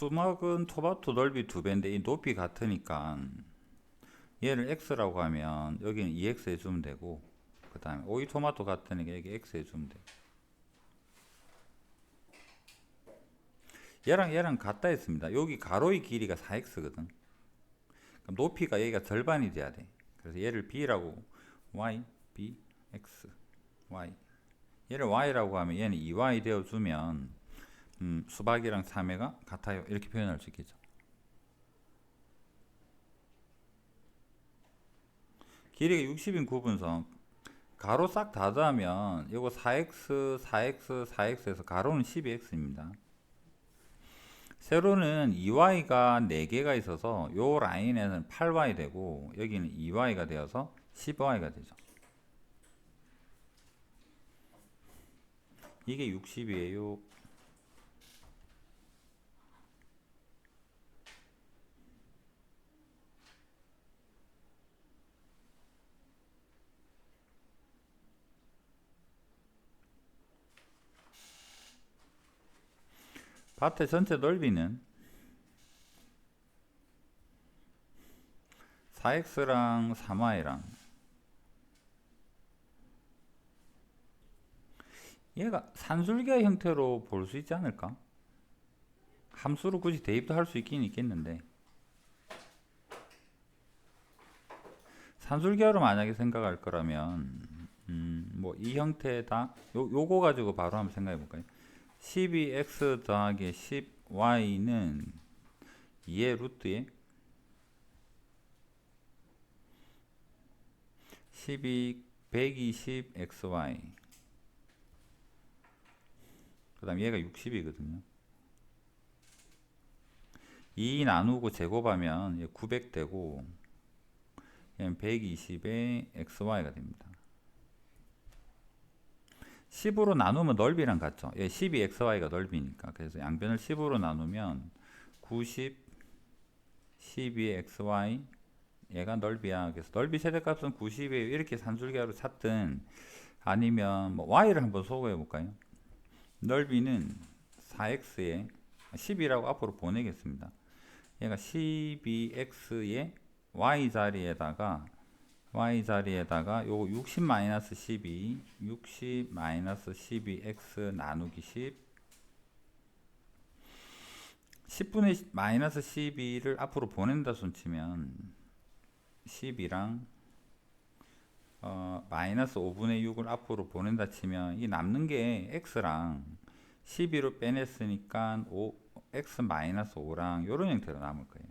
수막은 토마토 넓이 두 배인데 이 높이 같으니까 얘를 x라고 하면 여기는 2x 해주면 되고 그 다음에 오이 토마토 같으니까 여기 x 해주면 돼. 얘랑 얘랑 같다 했습니다. 여기 가로의 길이가 4x거든. 그럼 높이가 여기가 절반이 돼야 돼. 그래서 얘를 b라고 y, b, x, y. 얘를 y라고 하면 얘는 2y 되어주면 음, 수박이랑 3회가 같아요. 이렇게 표현할 수 있겠죠. 길이가 60인 구분선 가로 싹다 더하면 이거 4x, 4x, 4x에서 가로는 12x입니다. 세로는 2y가 4개가 있어서 요 라인에는 8y 되고 여기는 2y가 되어서 10y가 되죠. 이게 60이에요. 밭의 전체 넓이는 4x랑 3y랑 얘가 산술계 형태로 볼 수 있지 않을까? 함수로 굳이 대입도 할 수 있긴 있겠는데 산술계로 만약에 생각할 거라면 음, 뭐 이 형태다 요, 요거 가지고 바로 한번 생각해 볼까요? 12x 더하기 10y는 2의 루트에 12 120xy 그 다음 얘가 60이거든요. 2 나누고 제곱하면 900 되고 얘는 120의 xy가 됩니다 10으로 나누면 넓이랑 같죠. 예, 12xy가 넓이니까. 그래서 양변을 10으로 나누면 90, 12xy 얘가 넓이야. 그래서 넓이 최대값은 90이에요. 이렇게 산술계로 찾든 아니면 뭐 y를 한번 소거해 볼까요? 넓이는 4x에 10이라고 앞으로 보내겠습니다. 얘가 12x의 y 자리에다가 y 자리에다가 요거 60 마이너스 12 60 마이너스 12x 나누기 10 10분의 마이너스 12를 앞으로 보낸다 손치면 10이랑 어, 마이너스 5분의 6을 앞으로 보낸다 치면 이 남는 게 x랑 12로 빼냈으니까 5, x 마이너스 5랑 이런 형태로 남을 거예요.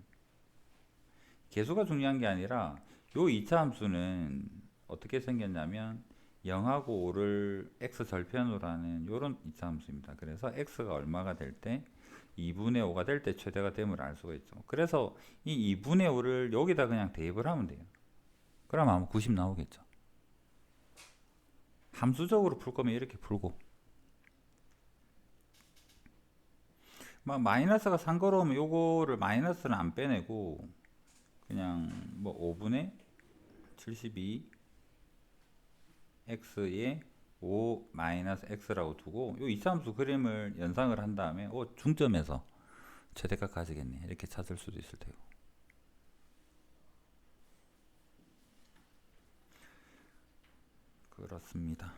개수가 중요한 게 아니라 요 2차 함수는 어떻게 생겼냐면 0하고 5를 x 절편으로 하는 요런 2차 함수입니다. 그래서 x가 얼마가 될 때 2분의 5가 될 때 최대가 됨을 알 수가 있죠. 그래서 이 2분의 5를 여기다 그냥 대입을 하면 돼요. 그럼 아마 90 나오겠죠. 함수적으로 풀 거면 이렇게 풀고 막 마이너스가 상거로우면 요거를 마이너스는 안 빼내고 그냥 뭐 5분의 72 x에 5 마이너스 x라고 두고 요 이차함수 그림을 연상을 한 다음에 어, 중점에서 최대값 가지겠네 이렇게 찾을 수도 있을 테고 그렇습니다.